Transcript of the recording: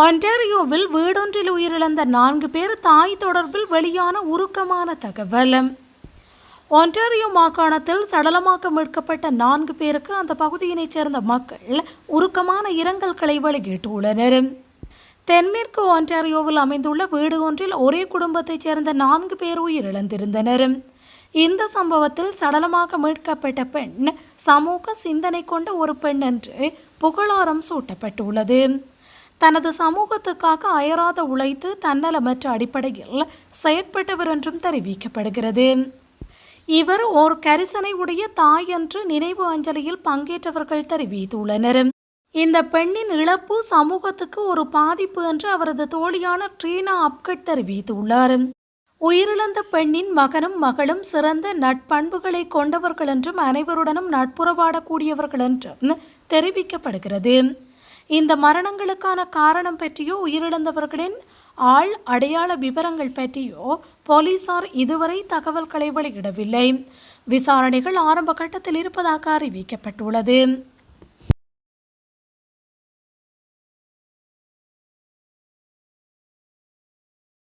ஒன்டாரியோவில் வீடொன்றில் உயிரிழந்த நான்கு பேர் தாய் தொடர்பில் வெளியான உருக்கமான தகவல். ஒன்டாரியோ மாகாணத்தில் சடலமாக மீட்கப்பட்ட நான்கு பேருக்கு அந்த பகுதியினைச் சேர்ந்த மக்கள் உருக்கமான இரங்கல்களை வெளியிட்டுள்ளனர். தென்மேற்கு ஒன்டாரியோவில் அமைந்துள்ள வீடு ஒன்றில் ஒரே குடும்பத்தைச் சேர்ந்த நான்கு பேர் உயிரிழந்திருந்தனர். இந்த சம்பவத்தில் சடலமாக மீட்கப்பட்ட பெண் சமூக சிந்தனை கொண்ட ஒரு பெண் என்று புகழாரம் சூட்டப்பட்டுள்ளது. தனது சமூகத்துக்காக அயராத உழைத்து தன்னலமற்ற அடிப்படையில் செயற்பட்டவர் என்றும் தெரிவிக்கப்படுகிறது. இவர் ஓர் கரிசனை உடைய தாய் என்று நினைவு அஞ்சலியில் பங்கேற்றவர்கள் தெரிவித்துள்ளனர். இந்த பெண்ணின் இழப்பு சமூகத்துக்கு ஒரு பாதிப்பு என்று அவரது தோழியான ட்ரீனா அப்கட் தெரிவித்துள்ளார். உயிரிழந்த பெண்ணின் மகனும் மகளும் சிறந்த நட்பண்புகளை கொண்டவர்கள் என்றும் அனைவருடனும் நட்புறவாடக்கூடியவர்கள் என்றும் தெரிவிக்கப்படுகிறது. இந்த மரணங்களுக்கான காரணம் பற்றியோ உயிரிழந்தவர்களின் ஆள் அடையாள விவரங்கள் பற்றியோ போலீசார் இதுவரை தகவல்களை வெளியிடவில்லை. விசாரணைகள் ஆரம்ப கட்டத்தில் இருப்பதாக அறிவிக்கப்பட்டுள்ளது.